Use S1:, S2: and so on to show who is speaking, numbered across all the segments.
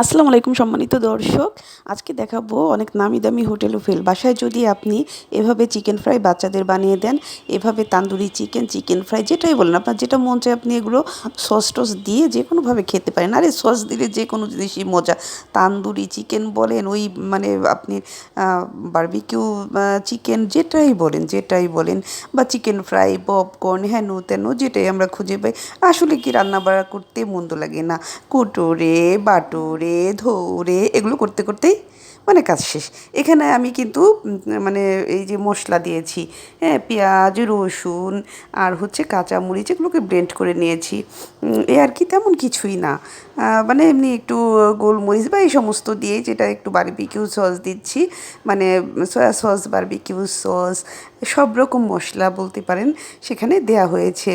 S1: আসসালামু আলাইকুম সম্মানিত দর্শক। আজকে দেখাবো অনেক নামি দামি হোটেল ফেল বাসায় যদি আপনি এভাবে চিকেন ফ্রাই বাচ্চাদের বানিয়ে দেন, এভাবে তান্দুরি চিকেন চিকেন ফ্রাই যেটাই বলেন আপনার, যেটা মন চায় আপনি এগুলো সস টস দিয়ে যে কোনোভাবে খেতে পারেন। আরে সস দিলে যে কোনো জিনিসই মজা। তান্দুরি চিকেন বলেন, ওই মানে আপনি বারবিকিউ চিকেন যেটাই বলেন যেটাই বলেন, বা চিকেন ফ্রাই পপকর্ন হেন তেন যেটাই আমরা খুঁজে পাই, আসলে কি রান্না বাড়া করতে মন্দ লাগে না? কুটোরে, বাটোরে ধরে এগুলো করতে করতেই মানে কাজ শেষ। এখানে আমি কিন্তু মানে এই যে মশলা দিয়েছি হ্যাঁ পেঁয়াজ, রসুন আর হচ্ছে কাঁচামরিচ, এগুলোকে ব্লেন্ড করে নিয়েছি। এ আর কি তেমন কিছুই না। মানে এমনি একটু গোলমরিচ বা এই সমস্ত দিয়ে যেটা একটু বারবিকিউ সস দিচ্ছি মানে সয়া সস বারবিকিউ সস সব রকম মশলা বলতে পারেন, সেখানে দেয়া হয়েছে।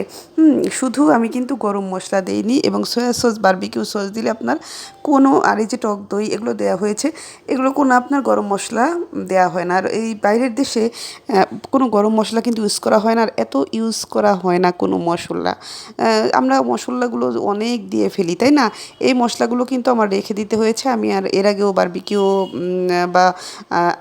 S1: শুধু আমি কিন্তু গরম মশলা দিইনি এবং সয়া সস বারবিকিউ সস দিলে আপনার কোনো, আর এই যে টক দই, এগুলো দেওয়া হয়েছে, এগুলো কোনো আপনার গরম মশলা দেওয়া হয় না। আর এই বাইরের দেশে কোনো গরম মশলা কিন্তু ইউজ করা হয় না আর এত ইউজ করা হয় না কোনো মশলা। আমরা মশলাগুলো অনেক দিয়ে ফেলি, তাই না? এই মশলাগুলো কিন্তু আমার রেখে দিতে হয়েছে। আমি আর এর আগেও বারবিকিউ বা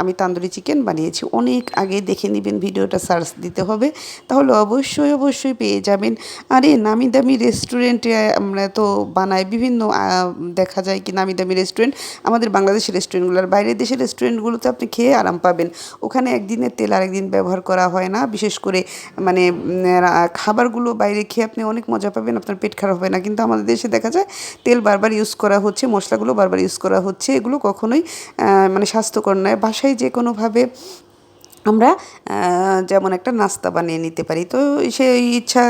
S1: আমি তান্দুরি চিকেন বানিয়েছি। অনেক আগে দেখে নেবেন, ভিডিওটা সার্চ দিতে হবে। তাহলে অবশ্যই অবশ্যই পেয়ে যাবেন। আর নামি দামি রেস্টুরেন্টে আমরা তো বানাই বিভিন্ন দেখা যায় কি নামি দামি রেস্টুরেন্ট আমাদের বাংলাদেশের রেস্টুরেন্টগুলো আর বাইরের দেশের রেস্টুরেন্টগুলোতে আপনি খেয়ে আরাম পাবেন। ওখানে একদিনের তেল আরেকদিন ব্যবহার করা হয় না। বিশেষ করে মানে খাবারগুলো বাইরে খেয়ে আপনি অনেক মজা পাবেন, আপনার পেট খারাপ হবে না। কিন্তু আমাদের দেশে দেখা যায়, তেল বারবার ইউজ করা হচ্ছে, মশলাগুলো বারবার ইউজ করা হচ্ছে। এগুলো কখনোই মানে স্বাস্থ্যকর নয়। বাসায় যে কোনোভাবে আমরা যেমন একটা নাস্তা বানিয়ে নিতে পারি। তো সেই ইচ্ছা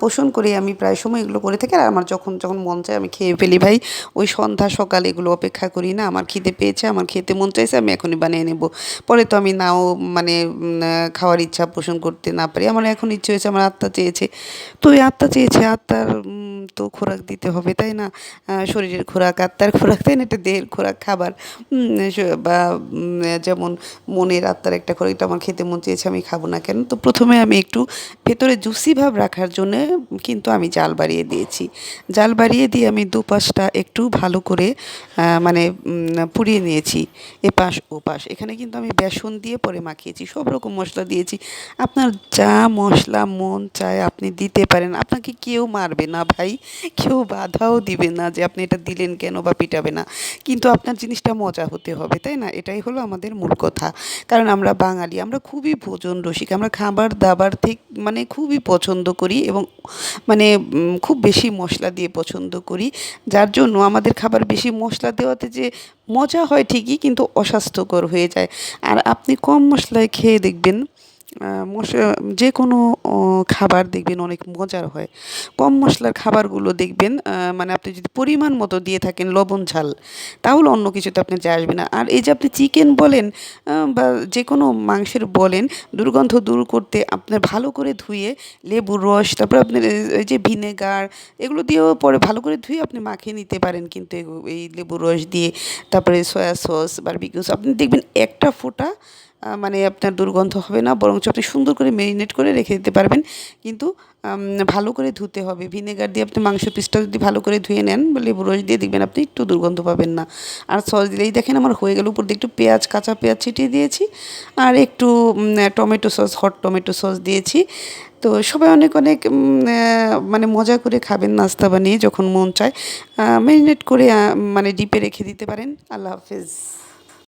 S1: পোষণ করে আমি প্রায় সময় এগুলো করে থাকি। আর আমার যখন যখন মন চায় আমি খেয়ে ফেলি। ভাই, ওই সন্ধ্যা সকাল এগুলো অপেক্ষা করি না। আমার খিদে পেয়েছে, আমার খেতে মন চাইছে, আমি এখনই বানিয়ে নেব। পরে তো আমি নাও মানে খাওয়ার ইচ্ছা পোষণ করতে না পারি। আমার এখন ইচ্ছে হয়েছে, আমার আত্মা চেয়েছে। তো ওই আত্মা চেয়েছে, আত্মার তো খোরাক দিতে হবে, তাই না? শরীরের খোরাক, আত্মার খোরাক, তাই না? একটা দেহের খোরাক, খাবার। বা যেমন মনের আত্মার একটা খোরাক, এটা আমার খেতে মন চেয়েছে, আমি খাব না কেন? তো প্রথমে আমি একটু ভেতরে জুসি ভাব রাখার জন্যে কিন্তু আমি জাল বাড়িয়ে দিয়েছি। জাল বাড়িয়ে দিয়ে আমি দুপাশটা একটু ভালো করে মানে পুড়িয়ে নিয়েছি, এপাশ, ওপাশ। এখানে কিন্তু আমি বেসন দিয়ে পরে মাখিয়েছি, সব রকম মশলা দিয়েছি। আপনার যা মশলা মন চায় আপনি দিতে পারেন। আপনাকে কেউ মারবে না ভাই। কেউ বাধাও দিবে না যে আপনি এটা দিলেন কেন বা পিটাবে না। কিন্তু আপনার জিনিসটা মজা হতে হবে, তাই না? এটাই হলো আমাদের মূল কথা। কারণ আমরা বাঙালি, আমরা খুবই ভোজন রসিক, আমরা খাবার দাবার থেকে মানে খুবই পছন্দ করি এবং মানে খুব বেশি মশলা দিয়ে পছন্দ করি। যার জন্য আমাদের খাবার বেশি মশলা দেওয়াতে যে মজা হয় ঠিকই, কিন্তু অস্বাস্থ্যকর হয়ে যায়। আর আপনি কম মশলায় খেয়ে দেখবেন মশলা যে কোনো খাবার দেখবেন অনেক মজার হয়। কম মশলার খাবারগুলো দেখবেন মানে আপনি যদি পরিমাণ মতো দিয়ে থাকেন লবণ, ঝাল, তাহলে অন্য কিছুতে আপনি যায় আসবে না। আর এই যে আপনি চিকেন বলেন বা যে কোনো মাংসের বলেন, দুর্গন্ধ দূর করতে আপনার ভালো করে ধুয়ে লেবুর রস, তারপরে আপনার এই যে ভিনেগার, এগুলো দিয়েও পরে ভালো করে ধুয়ে আপনি মাখিয়ে নিতে পারেন কিন্তু এই লেবুর রস দিয়ে। তারপরে সয়া সস বারবিকিউস আপনি দেখবেন একটা ফোঁটা মানে আপনার দুর্গন্ধ হবে না, বরঞ্চ আপনি সুন্দর করে মেরিনেট করে রেখে দিতে পারবেন। কিন্তু ভালো করে ধুতে হবে। ভিনেগার দিয়ে আপনি মাংস পিসটা যদি ভালো করে ধুয়ে নেন, বা লেবু রস দিয়ে দেখবেন আপনি একটু দুর্গন্ধ পাবেন না। আর সস দিলেই দেখেন আমার হয়ে গেল, উপর দিয়ে একটু পেঁয়াজ, কাঁচা পেঁয়াজ ছিটিয়ে দিয়েছি। আর একটু tomato sauce hot tomato sauce দিয়েছি। তো সবাই অনেক অনেক মানে মজা করে খাবেন, নাস্তা বানিয়ে যখন মন চায়। ম্যারিনেট করে মানে ডিপে রেখে দিতে পারেন। আল্লাহ হাফেজ।